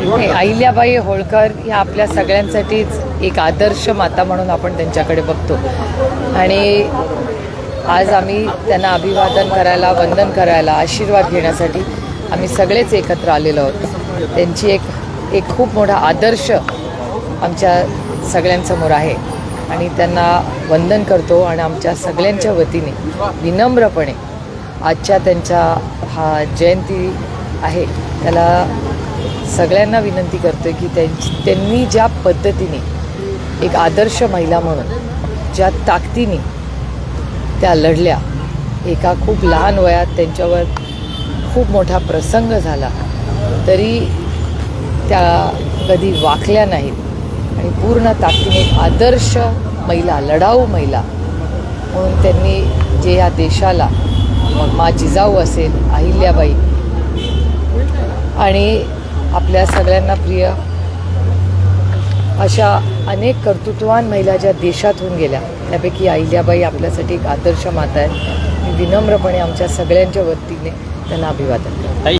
नाही, अहिल्याबाई होळकर ह्या आपल्या सगळ्यांसाठीच एक आदर्श माता म्हणून आपण त्यांच्याकडे बघतो. आणि आज आम्ही त्यांना अभिवादन करायला वंदन करायला आशीर्वाद घेण्यासाठी आम्ही सगळेच एकत्र आलेलो आहोत. त्यांची एक एक खूप मोठा आदर्श आमच्या सगळ्यांसमोर आहे. आणि त्यांना वंदन करतो आणि आमच्या सगळ्यांच्या वतीने विनम्रपणे आजच्या त्यांच्या हा जयंती आहे. त्याला सगळ्यांना विनंती करतो की त्यांची त्यांनी ज्या पद्धतीने एक आदर्श महिला म्हणून ज्या ताकदीने त्या लढल्या एका खूप लहान वयात त्यांच्यावर खूप मोठा प्रसंग झाला तरी त्या कधी वाकल्या नाहीत. आणि पूर्ण ताकदीने एक आदर्श महिला लढाऊ महिला म्हणून त्यांनी जे या देशाला मग मा जिजाऊ असेल अहिल्याबाई आणि आपल्या सगळ्यांना प्रिय. अशा अनेक कर्तृत्ववान महिला ज्या देशात होऊन गेल्या त्यापैकी अहिल्याबाई आपल्यासाठी एक आदर्श माता आहे मी विनम्रपणे आमच्या सगळ्यांच्या वतीने त्यांना अभिवादन करते.